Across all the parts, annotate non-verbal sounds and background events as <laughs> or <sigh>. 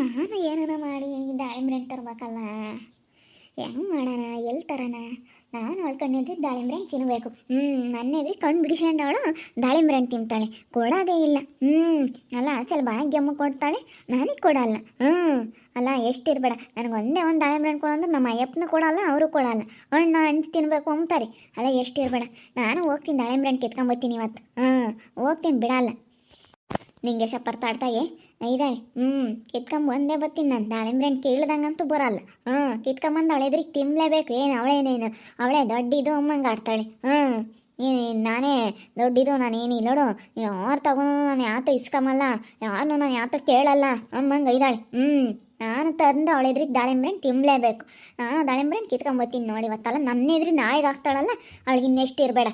ನಾನು ಏನಾರ ಮಾಡಿ ದಾಳಿಂಬ್ರೆ ಹಣ್ಣು ತರ್ಬೇಕಲ್ಲ? ಹೆಂಗ್ ಮಾಡೋಣ ಎಲ್ಲಿ ತರೋಣ? ನಾನು ಅವಳು ಕಣ್ಣಿದ್ರೆ ದಾಳಿಂಬ್ರೆ ಹಣ್ಣು ತಿನ್ನಬೇಕು ಹ್ಞೂ ನನ್ನ ಎದ್ರಿ ಕಣ್ಣು ಬಿಡಿಸ್ಕೊಂಡವಳು ದಾಳಿಂಬ್ರೆ ಹಣ್ಣು ತಿಂತಾಳೆ. ಕೊಡೋದೇ ಇಲ್ಲ. ಹ್ಞೂ ಅಲ್ಲ, ಅಸಲ್ ಭಾಗ್ಯಮ್ಮ ಕೊಡ್ತಾಳೆ, ನನಗೆ ಕೊಡಲ್ಲ. ಹ್ಞೂ ಅಲ್ಲ ಎಷ್ಟು ಇರಬೇಡ ನನಗೆ ಒಂದೇ ಒಂದು ದಾಳಿಂಬ್ರೆ ಹಣ್ಣು ನಮ್ಮ ಅಯ್ಯಪ್ಪನೂ ಕೊಡಲ್ಲ, ಅವರು ಕೊಡಲ್ಲ. ಹಣ್ಣು ಹಂಚು ತಿನ್ನಬೇಕು ಅಂತಾರೆ. ಅಲ್ಲ ಎಷ್ಟು ಇರಬೇಡ ನಾನು ಹೋಗ್ತೀನಿ ದಾಳಿಂಬ್ರೆ ಹಣ್ಣು ಕಿತ್ಕೊಂಬತ್ತೀನಿ ಇವತ್ತು. ಹ್ಞೂ ಹೋಗ್ತೀನಿ ಬಿಡಲ್ಲ. ನಿಂಗೆ ಶಪರ್ತಾಡ್ತಾಗೆ ಇದಾವೆ ಹ್ಞೂ ಕಿತ್ಕೊಂಬಂದೇ ಒಂದೇ ಬರ್ತೀನಿ ನಾನು. ದಾಳಿಂಬ್ರೆ ಹಣ್ಣು ಕೇಳ್ದಂಗಂತೂ ಬರಲ್ಲ. ಹ್ಞೂ ಕಿತ್ಕೊಂಬಂದು ಎದ್ರಿಗೆ ತಿನ್ಲೇಬೇಕು. ಏನು ಅವಳೇನೇನು ಅವಳೆ ದೊಡ್ಡಿದು ಅಮ್ಮಂಗೆ ಆಡ್ತಾಳೆ. ಹ್ಞೂ ಏನು ನಾನೇ ದೊಡ್ಡಿದು, ನಾನು ಏನಿಲ್ಲ ನೋಡು. ಯಾರು ತಗೊಂಡು ನಾನು ಯಾತ ಇಸ್ಕೊಂಬಲ್ಲ ಯಾರನ್ನೂ ನಾನು ಯಾತ ಕೇಳಲ್ಲ. ಅಮ್ಮಂಗೆ ಇದ್ದಾಳೆ ಹ್ಞೂ ನಾನು ತಂದು ಅವಳ ಎದ್ರಿಗೆ ದಾಳಿಂಬ್ರೆ ಹಣ್ಣು ತಿನ್ನಲೇಬೇಕು ನಾನು ದಾಳಿಂಬ್ರೆ ಹಣ್ಣು ಕಿತ್ಕೊಂಬತ್ತೀನಿ ನೋಡಿ ಇವತ್ತಲ್ಲ. ನನ್ನ ಎದ್ರಿಗೆ ನಾಳೆಗೆ ಆಗ್ತಾಳಲ್ಲ ಅವಳಿಗೆ ಇನ್ನೆಷ್ಟು ಇರಬೇಡ.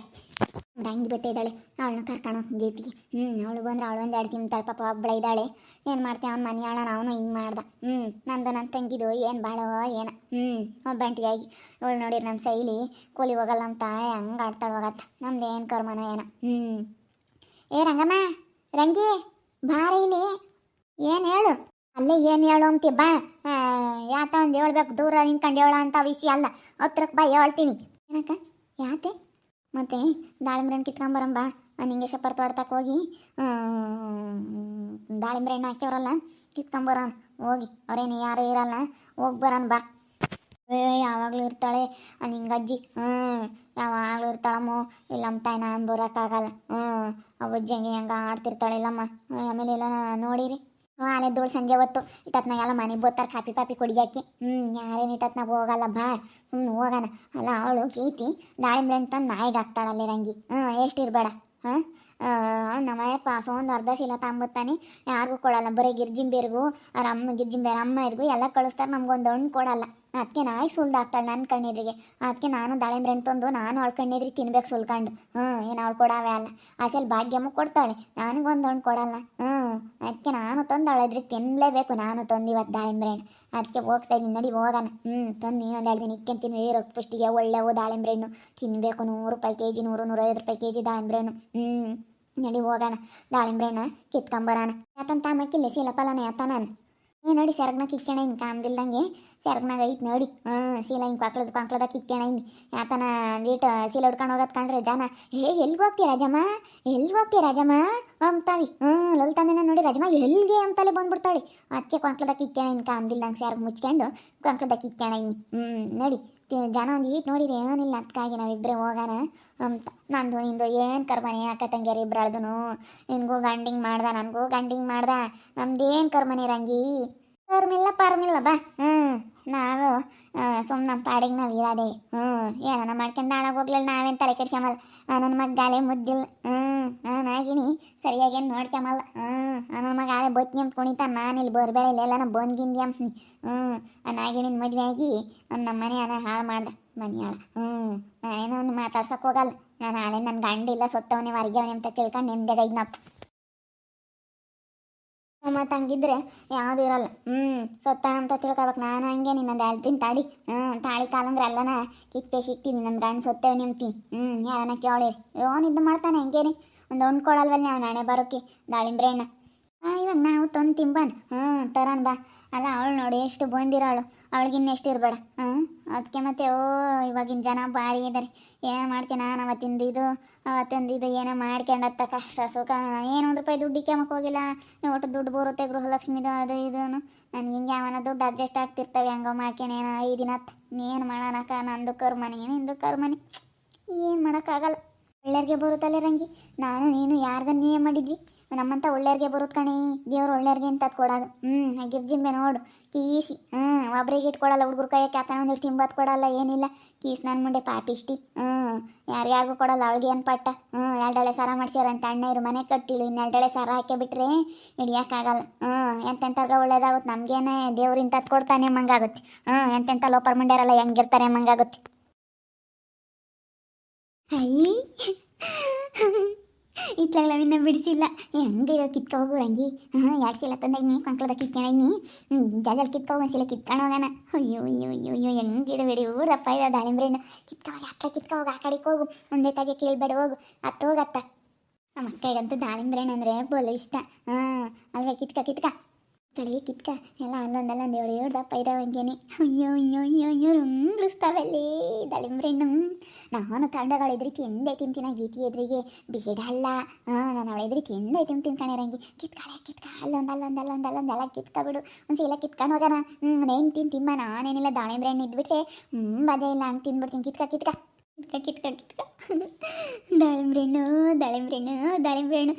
ರಂಗಿ ಬತ್ತಿದ್ದಾಳೆ ಅವಳನ್ನ ಕರ್ಕೊಂಡು ಹೋಗಿದ್ವಿ. ಹ್ಞೂ ಅವಳು ಬಂದ್ರೆ ಅವಳು ಒಂದು ಎರಡು ತಿಂತಾಳೆ ಪಾಪ ಒಬ್ಬಳ ಇದ್ದಾಳೆ. ಏನು ಮಾಡ್ತೀವಿ ಅವ್ನು ಮನೆ ನಾವು ಹಿಂಗೆ ಮಾಡ್ದೆ. ಹ್ಞೂ ನಂದು ನನ್ನ ತಂಗಿದು ಏನು ಬಾಳೋ ಏನ. ಹ್ಞೂ ಒಬ್ಬಂಟಿಯಾಗಿ ಅವಳು ನೋಡಿರಿ ನಮ್ಮ ಶೈಲಿ ಕೂಲಿ ಹೋಗಲ್ಲ ಅಂತ ಹಂಗೆ ಆಡ್ತಾಳೆ ಹೋಗತ್ತ ನಮ್ದು ಏನು ಕರ್ಮನ ಏನ. ಹ್ಞೂ ಏ ರಂಗಮ್ಮ, ರಂಗಿ ಬಾರ ಇಲ್ಲಿ. ಏನು ಹೇಳು? ಅಲ್ಲೇ ಏನು ಹೇಳು ಅಂತೀ, ಬಾ. ಯಾತ ಒಂದು ಹೇಳ್ಬೇಕು, ದೂರ ನಿಂತ್ಕೊಂಡು ಹೇಳ ಅಂತ ವಿಷಯ ಅಲ್ಲ. ಹತ್ರಕ್ಕೆ ಬಾ, ಹೇಳ್ತೀನಿ. ಏನಕ್ಕ? ಯಾತೆ? ಮತ್ತೆ ದಾಳಿಂಬೆ ಹಣ್ಣು ಕಿತ್ಕೊಂಬರಂಬ ನಿಂಗೆ ಶಪ್ಪರ್ ತೋಟಕ್ಕೆ ಹೋಗಿ. ದಾಳಿಂಬೆ ಹಣ್ಣು ಹಾಕ್ಯವ್ರಲ್ಲ ಕಿತ್ಕೊಂಬರೋಣ ಹೋಗಿ. ಅವ್ರೇನು ಯಾರು ಇರಲ್ಲ, ಹೋಗಿ ಬರೋಣ ಬಾ. ಏ, ಯಾವಾಗಲೂ ಇರ್ತಾಳೆ. ನಿಂಗೆ ಅಜ್ಜಿ. ಹ್ಞೂ ಯಾವಾಗಲೂ ಇರ್ತಾಳಮ್ಮ. ಇಲ್ಲಮ್ಮ ತಾಯಿ ನಾನು ಬರೋಕ್ಕಾಗಲ್ಲ ಹ್ಞೂ ಅಜ್ಜಿ ಹಂಗೆ ಹೆಂಗೆ ಆಡ್ತಿರ್ತಾಳೆ ಇಲ್ಲಮ್ಮ. ಆಮೇಲೆ ಎಲ್ಲ ನೋಡಿರಿ. ಅಲ್ಲೇ ಧೂಳು ಸಂಜೆ ಹೊತ್ತು. ಇಟ್ಟತ್ನಾಗೆಲ್ಲ ಮನೆ ಬೋತಾರ ಕಾಪಿ ಪಾಪಿ ಕುಡಿಯಾಕಿ. ಹ್ಞೂ ಯಾರೇನು ಇಟ್ಟತ್ನಾಗ ಹೋಗಲ್ಲ, ಬಾ. ಹ್ಞೂ ಹೋಗೋಣ. ಅಲ್ಲ, ಅವಳು ಕೀತಿ ದಾಳಿಂಬೆ ಅಂತ ನಾಯಿಗೆ ಹಾಕ್ತಾಳಲ್ಲಿ ರಂಗಿ. ಹ್ಞೂ ಎಷ್ಟು ಇರಬೇಡ. ಹಾಂ? ನಮ್ಮಯ್ಯಪ್ಪ ಒಂದು ಅರ್ಧ ಸಿಲ ತಾಂಬತ್ತಾನೆ. ಯಾರಿಗೂ ಕೊಡಲ್ಲ. ಬರೀ ಗಿರ್ಜಿಂಬೇರಿಗೂ, ಅವ್ರ ಅಮ್ಮ ಗಿರ್ಜಿಂಬೇರ ಅಮ್ಮ ಇರ್ಗೂ ಎಲ್ಲ ಕಳಿಸ್ತಾರೆ. ನಮ್ಗೊಂದು ಹಣ್ಣು ಕೊಡಲ್ಲ. ಅದಕ್ಕೆ ನಾಯಿ ಸುಲ್ದು ಹಾಕ್ತಾಳೆ ನನ್ನ ಕಣ್ಣೆದ್ರಿಗೆ. ಅದಕ್ಕೆ ನಾನು ದಾಳಿಂಬ್ರೆ ಹಣ್ಣು ತಂದು ನಾನು ಅವಳ ಕಣ್ಣೆದ್ರಿಗೆ ತಿನ್ಬೇಕು ಸುಲ್ಕೊಂಡು. ಹ್ಞೂ ಏನು ಅವಳು ಕೊಡಾವೆ ಅಲ್ಲ. ಆಸೆಲ್ ಭಾಗ್ಯಮ್ಮ ಕೊಡ್ತಾಳೆ. ನನಗೊಂದು ಹಣ್ಣು ಕೊಡಲ್ಲ. ಹ್ಞೂ ಅದಕ್ಕೆ ನಾನು ತಂದು ಅವಳ ಎದ್ರಿಗೆ ತಿನ್ನಲೇಬೇಕು ನಾನು ತಂದು ಇವತ್ತು ದಾಳಿಂಬ್ರೆ ಹಣ್ಣು ಅದಕ್ಕೆ ಹೋಗ್ತಾ ಇದ್ದೀನಿ ನಡಿ ಹೋಗೋಣ. ಹ್ಞೂ ತಂದು ಇನ್ನೊಂದು ಎರಡು ದಿನ ತಿನ್ನು ಏರೋ ಪುಷ್ಟಿಗೆ ಒಳ್ಳೆವು ದಾಳಿಂಬ್ರೆ ಹಣ್ಣು ತಿನ್ನಬೇಕು ನೂರು ರೂಪಾಯಿ ಕೆ ಜಿ ನೂರು ನೂರೈವತ್ತು ರೂಪಾಯಿ ಕೆ ಜಿ ದಾಳಿಂಬ್ರೆ ಹಣ್ಣು ಹ್ಞೂ ನಡಿ ಹೋಗೋಣ. ದಾಳಿಂಬ್ರೆ ಹಣ್ಣು ಕಿತ್ಕೊಂಬರೋಣ ಯಾತಂತ ಮಕ್ಕಿಲ್ಲ ಸೀಲಪ್ಪಲ್ಲ ಯಾತ ನಾನು ಏ ನೋಡಿ ಸೆರಗ್ನ ಕಿಚ್ಚಣ ಹಿಂಗೆ ಕಾಮ್ದಿಲ್ದಂಗೆ. ಸೆರಗ್ನಾಗ ಐತೆ ನೋಡಿ. ಹ್ಞೂ ಸೀಲ ಹಿಂಗೆ ಕಾಕ್ಳದ ಕಾಕ್ಳದ ಕಿಚ್ಚಣ ಹಿಂಗೆ ಯಾತನ ನೀಟ್ ಸೀಲ ಹಿಡ್ಕೊಂಡು ಹೋಗೋದು ಕಂಡ್ರೆ ಜನ. ಏ, ಎಲ್ಗೆ ಹೋಗ್ತೀಯ ರಾಜಮ್ಮ? ಎಲ್ಗೆ ಹೋಗ್ತೀಯ ರಾಜಮ್ಮ? ಅಂತಾವಿ ಹ್ಞೂ ಲಲಿತಮ್ಮನ ನೋಡಿ ರಾಜಮ್ಮ ಎಲ್ಲಿಗೆ ಅಂತಲೇ ಬಂದ್ಬಿಡ್ತಾಳೆ. ಅದಕ್ಕೆ ಕಾಕ್ಳದ ಕಿಚ್ಚಣ ಹಿಂಗೆ ಕಾಮ್ದಿಲ್ದಂಗೆ ಸೆರಗ್ ಮುಚ್ಕೊಂಡು ಕಾಕ್ಳದ ಕಿಚ್ಚಣ ಹಿಂಗೆ ಹ್ಞೂ ನೋಡಿ. ಜನ ಒಂದು ಈಟ್ ನೋಡಿರಿ ಏನಿಲ್ಲ ಅದಕ್ಕಾಗಿ ನಾವಿಬ್ಬರೇ ಹೋಗೋಣ ಅಂತ. ನಂದು, ನಿಂದು ಏನು ಕರ್ಮನೆ ಅಕ್ಕ ತಂಗಿಯರು ಇಬ್ಬರಳ್ದು ನಿನಗೂ ಗಂಡಿಂಗ್ ಮಾಡ್ದ, ನನಗೂ ಗಂಡಿಂಗ್ ಮಾಡ್ದ. ನಮ್ದೇನು ಕರ್ಮನೆ ರಂಗಿ? ಕರ್ಮಿಲ್ಲ ಪರ್ಮಿಲ್ಲ, ಬಾ. ಹ್ಞೂ ನಾವು ಸುಮ್ಮನೆ ನಮ್ಮ ಪಾಡಿಗೆ ನಾವು ಇರಾದೆ. ಹ್ಞೂ ಏನಾನ ಮಾಡ್ಕೊಂಡು ನಾಳೆ ಹೋಗ್ಲಿಲ್ಲ, ನಾವೇನು ತಲೆ ಕೆಡ್ಸ್ಯಮಲ್ಲ ನನ್ನ ಮಗ ಗಾಲೆ ಮುದ್ದಿಲ್ಲ ಹ್ಞೂ ನಾನು ಆಗಿನಿ. ಸರಿಯಾಗಿ ನೋಡ್ಕೊಂಬಲ್ಲ ಹ್ಞೂ ನನ್ನ ಮಗ ಆಲೆ ಬತ್ನಿ ಅಂತ ಕುಣಿತ, ನಾನು ಇಲ್ಲಿ ಇಲ್ಲ ಇಲ್ಲೆಲ್ಲ ನಾನು ಬಂದ್ಗಿಂದಿ ಅಂತೀನಿ ಹ್ಞೂ ನಾಗಿಣಿನ ಮದುವೆ ಆಗಿ ನಮ್ಮ ಮನೆಯನ್ನ ಹಾಳು ಮಾಡ್ದೆ, ಮನೆಯಾಳ. ಹ್ಞೂ ನಾನೇನೋ ಒಂದು ಮಾತಾಡ್ಸೋಕೆ ಹೋಗಲ್ಲ. ನಾನು ನಾಳೆ ನನ್ನ ಗಂಡ ಇಲ್ಲ, ಸೊತ್ತವನೇ ಹೊರಗ್ಯವನೆ ಅಂತ ತಿಳ್ಕೊಂಡು ನೆಮ್ಮದಿಯಾಗ ಇದ್ನಪ್ಪ ಮತ್ತು ಹಂಗಿದ್ರೆ ಯಾವ್ದು ಇರಲ್ಲ. ಹ್ಞೂ ಸತ್ತ ಅಂತ ತಿಳ್ಕೊಬೇಕು. ನಾನು ಹಂಗೆ ನಿನ್ನೊಂದು ಎರಡು ದಿನ ತಾಡಿ ಹ್ಞೂ ತಾಳಿ ಕಾಲಂದ್ರೆ ಅಲ್ಲನ? ಕಿತ್ತೆ ಸಿಗ್ತೀನಿ ನನ್ನ ಗಂಡು ಸತ್ತೇವೆ ನಿಮ್ತಿ ಹ್ಞೂ ಯಾರನ್ನ ಕೇಳಿ? ಇದು ಮಾಡ್ತಾನೆ ಹಂಗೇನಿ. ಒಂದು ಉಣ್ಕೊಳಲ್ವಲ್ಲ ನಾವು ನಾಳೆ ಬರೋಕೆ? ದಾಳಿಂಬ್ರೆ ಅಣ್ಣ ಇವನ್ ಇವಾಗ ನಾವು ತಂದು ತಿಂಬನ್? ಹ್ಞೂ ತರನ್ ಬಾ. ಅಲ್ಲ, ಅವಳು ನೋಡಿ ಎಷ್ಟು ಬಂದಿರೋಳು. ಅವಳಿಗೆ ಎಷ್ಟು ಇರಬೇಡ. ಅದಕ್ಕೆ ಮತ್ತೆ, ಓ, ಇವಾಗಿನ ಜನ ಭಾರಿ ಇದ್ದಾರೆ ಏನು ಮಾಡ್ತೀನಿ ನಾನು ಅವತ್ತಿಂದ ಇದು? ಅವತ್ತಿಂದ ಇದು ಏನೋ ಮಾಡ್ಕೊಂಡತ್ತ ಕಷ್ಟ, ಸುಖ. ಏನು ಒಂದು ರೂಪಾಯಿ ದುಡ್ಡು ಇಕ್ಕೊಂಬಕ್ಕೆ ಹೋಗಿಲ್ಲ. ಒಟ್ಟು ದುಡ್ಡು ಬರುತ್ತೆ ಗೃಹಲಕ್ಷ್ಮಿದು, ಅದು ಇದು ನನಗೆ ಹಿಂಗೆ ಅವನ ದುಡ್ಡು ಅಡ್ಜಸ್ಟ್ ಆಗ್ತಿರ್ತವೆ, ಹಂಗೋ ಮಾಡ್ಕೊಂಡು. ಏನೋ ಐದು ದಿನ ಏನು ಮಾಡೋಣಕ್ಕ, ನಂದು ಕರ್ಮನಿ, ನಿಂದು ಕರ್ಮನೆ. ಏನು ಮಾಡೋಕ್ಕಾಗಲ್ಲ. ಒಳ್ಳೆಯವ್ರಿಗೆ ಬರುತ್ತಲ್ಲ ರಂಗಿ? ನಾನು, ನೀನು ಯಾರ್ಗ ನೀ ಮಾಡಿದ್ವಿ? ನಮ್ಮಂತ ಒಳ್ಳೆಯರಿಗೆ ಬರುತ್ತೆ ಕಣಿ. ದೇವ್ರು ಒಳ್ಳೆಯರಿಗೆ ಅಂತ ಅದು ಕೊಡೋದು ಹ್ಞೂ ಗಿರ್ಜಿಂಬೆ ನೋಡು. ಕೀಸಿ. ಹ್ಞೂ ಒಬ್ರಿಗೆ ಇಟ್ಕೊಡಲ್ಲ ಹುಡುಗರು ಕೈಯಕ್ಕೆ ಯಾಕೆ ಒಂದಿಷ್ಟು ತಿಂಬತ್ತು ಕೊಡಲ್ಲ, ಏನಿಲ್ಲ. ಕೀಸ್ ನನ್ನ ಮುಂದೆ ಪಾಪಿಷ್ಟಿ. ಹ್ಞೂ ಯಾರ್ಯಾರಿಗೂ ಕೊಡಲ್ಲ, ಅವಳಿಗೆ ಏನು ಪಟ್ಟ? ಹ್ಞೂ ಸರ ಮಾಡಿಸ್ಯಾರ ಅಂತ ಅಣ್ಣ ಇರು ಮನೆ ಕಟ್ಟಿಳು ಇನ್ನು ಎರಡೆಳೆ ಸರ ಹಾಕಿ ಬಿಟ್ರೆ ಹಿಡಿಯೋಕ್ಕಾಗಲ್ಲ. ಹ್ಞೂ ಎಂತೆಂಥವ್ರಿಗೆ ಒಳ್ಳೇದಾಗುತ್ತೆ ನಮಗೇನೆ ದೇವ್ರು ಇಂಥದ್ದು ಕೊಡ್ತಾನೆ ಮಂಗಾಗುತ್ತೆ ಹ್ಞೂ ಎಂತೆಂಥ ಲೋಪರ್ ಮಂಡ್ಯಾರಲ್ಲ ಹೆಂಗಿರ್ತಾರೆ ಮಂಗಾಗುತ್ತೆ ಅಯ್ಯಿ. ಇತ್ಲಾಗ್ಲವಿನ್ನ ಬಿಡಿಸಿಲ್ಲ. ಹೆಂಗಿರೋ ಕಿತ್ಕೊ ಹೋಗು ರಂಗಿ. ಹಾಂ ಎರಡು ಸಲ ತಂದಾಗ ನೀ ಕಂಕ್ಳದ ಕಿತ್ಕೊಂಡೀನಿ ಜಾಗಲ್ ಕಿತ್ಕೊ ಒಂದ್ಸಲ ಕಿತ್ಕೊಂಡು ಹೋಗೋಣ. ಅಯ್ಯೋ ಅಯ್ಯೋ ಅಯ್ಯೋ ಅಯ್ಯೋ ಹೆಂಗಿದೆ ಬೇಡಿ. ಊರಪ್ಪ ಇದೆ ದಾಳಿಂಬ್ರೆ ಹಣ್ಣು ಕಿತ್ಕೊ ಹೋಗಿ ಅತ್ತ ಕಿತ್ಕೊ ಹೋಗು ಆ ಕಡೆಗೆ ಹೋಗು. ಒಂದೇ ತಾಗೆ ಕೇಳಬೇಡ, ಹೋಗು. ಅತ್ತ ಹೋಗತ್ತ. ನಮ್ಮ ಅಕ್ಕಗಂತೂ ದಾಳಿಂಬ್ರೆ ಅಂದರೆ ಬೋಲು ಇಷ್ಟ. ಹಾಂ ಅಲ್ವೇ, ಕಿತ್ಕ ಕಿತ್ಕ. ತಳಿ ಕಿತ್ಕ. ಎಲ್ಲ ಅಲ್ಲೊಂದಲ್ಲೊಂದು ಎರಡು ಏಳು ದಪ್ಪ ಇದಾವಂಗೇನೆ ಅಯ್ಯೋ ಅಯ್ಯೋ ಅಯ್ಯೋ ಅಯ್ಯೋ, ರುಂಗ್ಲಿಸ್ತಾವಲ್ಲಿ. ದಾಳಿಂಬ್ರೆಣ್ಣು ನಾನು ತಂಡಗಳು ಎದ್ರಿಗೆ ಎಂದೇ ತಿಂತಿನ ಗೀತಿ ಎದುರಿಗೆ. ಬಿಡಲ್ಲ ಹಾಂ ನಾನು ಅವಳ ಎದ್ರಿಗೆ ಎಂದೇ ತಿಂತೀನಿ ಕಣರಂಗಿ ಕಿತ್ಕಾಳೆ ಕಿತ್ಕ ಅಲ್ಲೊಂದು ಅಲ್ಲೊಂದು ಅಲ್ಲೊಂದು ಅಲ್ಲೊಂದು ಎಲ್ಲ ಕಿತ್ಕೊಬಿಡು ಒಂದು ಎಲ್ಲ ಕಿತ್ಕೊಂಡು ಹೋಗೋಣ. ಹ್ಞೂ ನೇನು ತಿನ್ ತಿಮ್ಮ. ನಾನೇನಿಲ್ಲ, ದಾಳಿಂಬ್ರೆ ಹಣ್ಣು ಇದ್ಬಿಟ್ರೆ. ಹ್ಞೂ ಅದೇ ಇಲ್ಲ, ಹಂಗೆ ತಿನ್ಬಿಡ್ತೀನಿ. ಕಿತ್ಕ ಕಿತ್ಕ. ಕಿತ್ಕ ಕಿತ್ಕ ಕಿತ್ಕ ದಾಳಿಂಬ್ರೆ ಹಣ್ಣು ದಾಳಿಂಬ್ರೆ ಹಣ್ಣು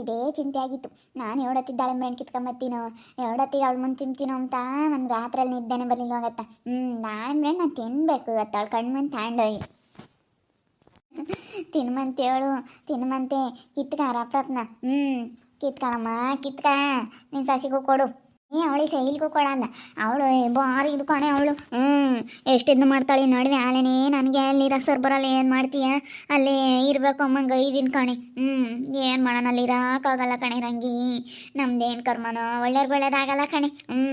ಇದೇ ಚಿಂತೆ ಆಗಿತ್ತು. ನಾನು ಎರಡತ್ತಿ ದಾಳಿಂಬ್ರೆ ಹಣ್ಣು ಕಿತ್ಕೊಂಬತ್ತೀನೋ ಎರಡತ್ತಿಗೆ ಅವಳು ಮುಂದೆ ತಿಂತೀನೋ ಅಂತ ನನ್ನ ರಾತ್ರಿಯಲ್ಲಿ ನಿದ್ದೆನೇ ಬರಲಿಲ್ಲ ಹೋಗತ್ತ ಹ್ಞೂ ದಾಳಿಂಬ್ರೆ ಹಣ್ಣು ನಾನು ತಿನ್ನಬೇಕು ಇವತ್ತು. ಅವಳು ಕಣ್ಣು ಮುಂದೆ ತಗೊಂಡೋಗಿ ಅವಳು. ತಿನ್ಮಂತೆ. ಕಿತ್ಕ ರಪ್ರಪ್ನ. ಹ್ಞೂ ಕಿತ್ಕೊಳಮ್ಮ, ಕಿತ್ಕ. ನಿನ್ನ ಸಸಿಗೂ ಕೊಡು. ಏ, ಅವಳಿಗೆ ಸೈಲಿಗೂ ಕೊಡಲ್ಲ. ಅವಳು ಬಾರಿ ಇದು ಕಣೆ ಅವಳು. ಹ್ಞೂ ಎಷ್ಟಿದ್ದು ಮಾಡ್ತಾಳೆ ನಡುವೆ ಆಲೇನೇ ನನಗೆ ಅಲ್ಲಿ ರಸರ್ ಬರಲ್ಲ ಏನು ಮಾಡ್ತೀಯ? ಅಲ್ಲಿ ಇರ್ಬೇಕು ಅಮ್ಮಂಗ, ಇದೀನಿ ಕಣೆ. ಹ್ಞೂ ಏನು ಮಾಡೋಣ, ಅಲ್ಲಿ ಇರೋಕ್ಕಾಗಲ್ಲ ಕಣೆ ರಂಗಿ. ನಮ್ದೇನು ಕರ್ಮನೋ ಒಳ್ಳೇರ್ಗೆ ಒಳ್ಳೇದಾಗಲ್ಲ ಕಣೆ. ಹ್ಞೂ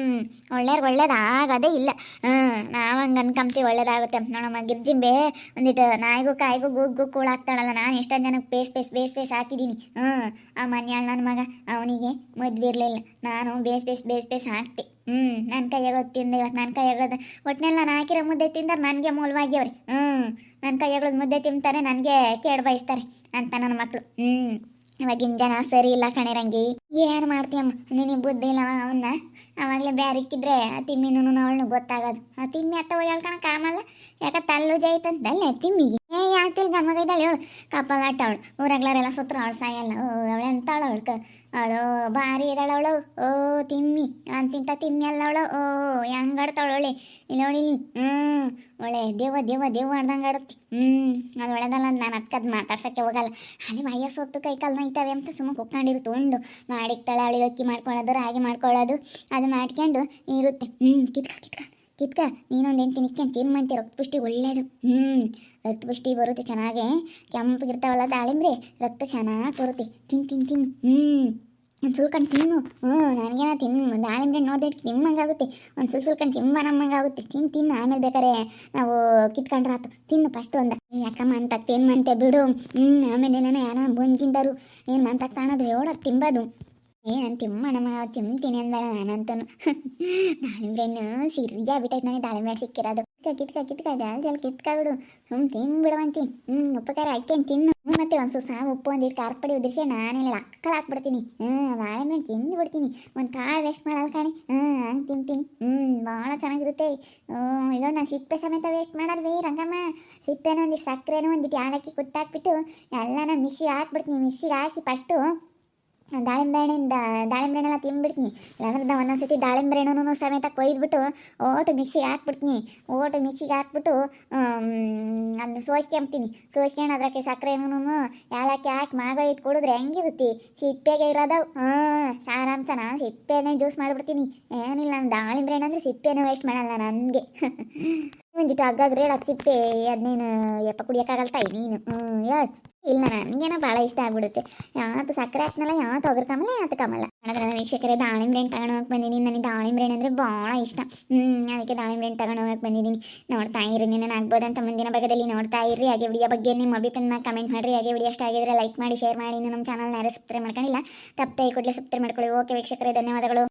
ಒಳ್ಳೇರ್ಗೆ ಒಳ್ಳೇದಾಗದೇ ಇಲ್ಲ. ಹ್ಞೂ ನಾವು ಹಂಗೆ ಅನ್ಕಂಬ್ತೀವಿ, ಒಳ್ಳೇದಾಗುತ್ತೆ. ಅಂತ ನೋಡಮ್ಮ, ಗಿರ್ಜಿಂಬೆ ಒಂದಿಟ್ಟು ನಾಯಿಗೂ ಕಾಯಿಗೂ ಗುಗ್ಗು ಕೂಳಾಗ್ತಾಳಲ್ಲ ನಾನು ಎಷ್ಟೊಂದು ಜನಕ್ಕೆ ಬೇಸ್ ಬೇಸ್ ಬೇಸ್ ಬೇಸ್ ಹಾಕಿದ್ದೀನಿ ಹ್ಞೂ ಆ ಮನ್ಯಾಳ ನನ್ನ ಮಗ, ಅವನಿಗೆ ಮದ್ವೆ ಇರಲಿಲ್ಲ ನಾನು ಬೇಸ್ ಬೇಸ್ ಬೇಸ್ ಬೇಸ್ ಹಾಕ್ತೆ ಹ್ಞೂ ನನ್ನ ಕೈಯಾಗ ತಿಂದೆ ಇವತ್ತು ನನ್ನ ಕೈಯಾಗದ ಒಟ್ಟಿನಲ್ಲಿ ನಾನು ಹಾಕಿರೋ ಮುದ್ದೆ ತಿಂದರೆ ನನಗೆ ಮೂಲವಾಗಿಯವ್ರಿ ಹ್ಞೂ ನನ್ನ ಕೈಯಾಗದ ಮುದ್ದೆ ತಿಂತಾರೆ ನನಗೆ ಕೇಡ್ ಬಯಸ್ತಾರೆ ಅಂತ ನನ್ನ ಮಕ್ಕಳು ಹ್ಞೂ ಇವಾಗಿನ ಜನ ಸರಿ ಇಲ್ಲ ಕಣೆ ರಂಗಿ. ಏನು ಮಾಡ್ತೀಯಮ್ಮ, ನಿನಗೆ ಬುದ್ಧಿ ಇಲ್ಲ ಅವನ್ನ ಅವಾಗಲೇ ಬ್ಯಾರಿಕ್ಕಿದ್ರೆ ಆ ತಿಮ್ಮಿನೂ ಅವಳನ್ನು ಗೊತ್ತಾಗೋದು. ಆ ತಿಮ್ಮಿ ಅತ್ತ ಹೇಳ್ಕೊಳಕ್ ಆಮಲ್ಲ ಯಾಕ ತಲ್ಲು ಜೈತಂತಲ್ಲ ತಿಮ್ಮಿಗೆ ಏ ಯಾತಿಲ್ ಗಮಗ ಇದ್ದಾಳೆ ಹೇಳು. ಕಪ್ಪಗಾಟ ಅವಳು ಊರಾಗ್ಲಾರೆಲ್ಲ ಸುತ್ರ ಅವಳು ಸಾಯಲ್ಲ. ಅವಳೆ ಅಂತಾಳು ಅವಳು ಕ ಅವಳು ಭಾರಿ ಅವಳು ಓ, ತಿಮ್ಮಿ. ಅಂತಿಂತ ತಿಮ್ಮಿ ಅಲ್ಲವಳು ಓ ಒಳ್ಳೆ. ಇಲ್ಲಿ ನೋಡಿಲಿ ಹ್ಞೂ ಒಳ್ಳೆ ದೇವ ದೇವ ದೇವ ಆಡ್ದಂಗೆ ಆಡುತ್ತೆ. ಹ್ಞೂ ಅದು ಒಳ್ಳೆದಲ್ಲ, ನಾನು ಅದ್ಕದ್ ಮಾತಾಡ್ಸೋಕ್ಕೆ ಹೋಗಲ್ಲ. ಅಲ್ಲಿ ವಯಸ್ಸು ಹೊತ್ತು ಕೈ ಕಾಲು ನೋಯ್ತಾವೆ ಅಂತ ಸುಮ್ಮನೆ ಕುತ್ಕೊಂಡಿರುತ್ತೆ ಉಂಡು ಮಾಡಿಕ್ತಾಳೆ ಅವಳಿಗೆ ಅಕ್ಕಿ ಮಾಡ್ಕೊಳ್ಳೋದು, ರಾಗಿ ಮಾಡ್ಕೊಳ್ಳೋದು. ಅದು ಮಾಡ್ಕೊಂಡು ಇರುತ್ತೆ. ಹ್ಞೂ ಕಿತ್ಕ ಕಿತ್ಕ ಕಿತ್ಕ. ನೀನೊಂದು ಎಂಟು ನಿಕ್ಕೊಂಡು ತಿನ್ಮಂತೆ ರಕ್ತ ಪುಷ್ಟಿ ಒಳ್ಳೇದು. ಹ್ಞೂ ರಕ್ತ ಪುಷ್ಟಿ ಬರುತ್ತೆ ಚೆನ್ನಾಗೆ. ಕೆಂಪಗಿರ್ತಾವಲ್ಲ ದಾಳಿಂಬ್ರೆ, ರಕ್ತ ಚೆನ್ನಾಗಿ ಬರುತ್ತೆ. ತಿನ್ ತಿನ್ ತಿನ್. ಹ್ಞೂ ಒಂದು ಸುಲ್ಕೊಂಡು ತಿನ್ನು. ಹ್ಞೂ ನನಗೇನ ತಿನ್ನು ದಾಳಿಂಬೆ ನೋಡಿದ್ರೆ ತಿಮ್ಮಂಗಾಗುತ್ತೆ. ಒಂದು ಸುಲ್ ಸುಲ್ಕೊಂಡು ತಿಮ್ಮ ನಮ್ಮಂಗಾಗುತ್ತೆ. ತಿನ್ ತಿನ್ನು ಆಮೇಲೆ ಬೇಕಾರೆ ನಾವು ಕಿತ್ಕೊಂಡ್ರೆ ಆತು. ತಿನ್ನು ಫಸ್ಟ್ ಒಂದು. ಯಾಕಮ್ಮ ಅಂತ ತಿನ್ಮಂತೆ ಬಿಡು. ಹ್ಞೂ ಆಮೇಲೆ ಏನೇನೋ ಯಾರೋ ಬಂಜಿಂದರು. ಏನು ಮಂತ ಕಾಣೋದು ಹೇಳೋದು ತಿಂಬೋದು. ಏ, ನಾನು ತಿಮ್ಮ ನಮ್ಮ ತಿಂತೀನಿ ಅಂದಳ ನಾನಂತನು. <laughs> ದಾಳಿಂಬ್ರೆಣ್ಣು ಸಿರಿಯಾಗಿ ಬಿಟ್ಟೈತೆ ನನಗೆ. ದಾಳಿಂಬೆ ಸಿಕ್ಕಿರೋದು. ಕಿತ್ಕ ಕಿತ್ಕ ಜಲ್ ಜಾಲ ಕಿತ್ಕ ಬಿಡು. ಹ್ಞೂ ಬಿಡುವಂತಿ ಹ್ಞೂ ಉಪಕಾರ ಹಾಕ್ಯಂಡು ತಿನ್ನು. ಹ್ಞೂ ಮತ್ತೆ ಒಂದು ಸಾವು ಉಪ್ಪು ಒಂದಿಟ್ಟು ಖಾರ ಪುಡಿ ಉದ್ರಿಸಿ ನಾನೆಲ್ಲ ಅಕ್ಕಲ್ ಹಾಕ್ಬಿಡ್ತೀನಿ. ಹ್ಞೂ ಬಾಳೆಹಣ್ಣು ತಿಂದು ಬಿಡ್ತೀನಿ. ಒಂದು ಕಾಳು ವೇಸ್ಟ್ ಮಾಡಲ್ಲ ಕಾಣಿ. ಹ್ಞೂ ಹಂಗೆ ತಿಂತೀನಿ. ಹ್ಞೂ ಭಾಳ ಚೆನ್ನಾಗಿರುತ್ತೆ. ಇಲ್ಲ ನಾನು ಸಿಪ್ಪೆ ಸಮೇತ ವೇಸ್ಟ್ ಮಾಡಲ್ವೇ, ರಂಗಮ್ಮ. ಸಿಪ್ಪೆನೂ ಒಂದಿಟ್ಟು ಸಕ್ಕರೆನೂ ಒಂದಿಟ್ಟು ಯಾಲಕ್ಕಿ ಕುಟ್ಟಾಕ್ಬಿಟ್ಟು ಎಲ್ಲನ ಮಿಕ್ಸಿಗೆ ಹಾಕ್ಬಿಡ್ತೀನಿ ಮಿಕ್ಸಿಗೆ ಹಾಕಿ ಫಸ್ಟು ದಾಳಿಂಬೆ ಹಣ್ಣಿಂದ ದಾಳಿಂಬೆ ಹಣ್ಣೆಲ್ಲ ತಿಂದ್ಬಿಡ್ತೀನಿ ಇಲ್ಲಾಂದ್ರೆ ನಾವು ಒಂದೊಂದು ಸತಿ ದಾಳಿಂಬೆ ಹಣ್ಣು ಸಮೇತ ಕೊಯ್ದುಬಿಟ್ಟು, ಓಟು ಮಿಕ್ಸಿಗೆ ಹಾಕ್ಬಿಡ್ತೀನಿ ಓಟು ಮಿಕ್ಸಿಗೆ ಹಾಕ್ಬಿಟ್ಟು ಅದನ್ನ ಸೋಸ್ಕೊಂಬ್ತೀನಿ ಸೋಸ್ಕೊಂಡು ಅದಕ್ಕೆ ಸಕ್ಕರೆನೂ ಯಾಲಕ್ಕಿ ಹಾಕಿ ಮಾಗ ಇಟ್ಟು ಕುಡಿದ್ರೆ ಹೆಂಗಿರುತ್ತೆ? ಸಿಪ್ಪೆಗೆ ಇರೋದವು? ಹಾಂ ಸಾರಾಂಶ ನಾನು ಸಿಪ್ಪೆನೇ ಜ್ಯೂಸ್ ಮಾಡಿಬಿಡ್ತೀನಿ. ಏನಿಲ್ಲ, ನಾನು ದಾಳಿಂಬೆ ಹಣ್ಣು ಅಂದರೆ ಸಿಪ್ಪೆನೂ ವೇಸ್ಟ್ ಮಾಡಲ್ಲ ನನಗೆ. <laughs> ಒಂದಿಟ್ಟು ಹಗ್ಗಾದ್ರೆ ಹೇಳಕ್ಕೆ ಸಿಪ್ಪೆ ಅದನ್ನೇನು ಯಪ್ಪ ಕುಡಿಯೋಕ್ಕಾಗಲ್ಲ ತಾಯಿ ನೀನು? ಹ್ಞೂ ಹೇಳು. ಇಲ್ಲ ನನಗೇನೋ ಭಾಳ ಇಷ್ಟ ಆಗ್ಬಿಡುತ್ತೆ. ಯಾವತ್ತು ಸಕ್ಕರೆ ಹಾಕ್ನಲ್ಲ, ಯಾವತ್ತು ಒಗ್ರ ಕಮಲ ಯಾವತ್ತು ಕಮಲ ನನಗೆ ವೀಕ್ಷಕರೇ, ದಾಳಿಂಬೆ ಹಣ್ಣು ತಗೊಂಡೋಗಕ್ಕೆ ಬಂದಿದ್ದೀನಿ. ನನಗೆ ದಾಳಿಂಬೆ ಹಣ್ಣು ಅಂದರೆ ಭಾಳ ಇಷ್ಟ. ಹ್ಞೂ ಅದಕ್ಕೆ ದಾಳಿಂಬೆ ಹಣ್ಣು ತಗೊಂಡೋಗಕ್ಕೆ ಬಂದಿದ್ದೀನಿ. ನೋಡ್ತಾ ಇರಿ, ನಿನ್ನ ಆಗ್ಬೋದಂತ ಮುಂದಿನ ಭಾಗದಲ್ಲಿ ನೋಡ್ತಾ ಇರಿ. ಹಾಗೆ ವಿಡಿಯೋ ಬಗ್ಗೆ ನಿಮ್ಮ ಅಭಿಪ್ರಾಯನ ಕಮೆಂಟ್ ಮಾಡಿರಿ. ಹಾಗೆ ವಿಡಿಯೋ ಇಷ್ಟ ಆಗಿದ್ರೆ ಲೈಕ್ ಮಾಡಿ ಶೇರ್ ಮಾಡಿ. ಇನ್ನು ನಮ್ಮ ಚಾನಲ್ನ ಯಾರು ಸಬ್ಸ್ಕ್ರೈಬ್ ಮಾಡ್ಕೊಂಡಿಲ್ಲ, ತಪ್ಪದೆ ಕೂಡಲೇ ಸಬ್ಸ್ಕ್ರೈಬ್ ಮಾಡ್ಕೊಳ್ಳಿ. ಓಕೆ ವೀಕ್ಷಕರೇ, ಧನ್ಯವಾದಗಳು.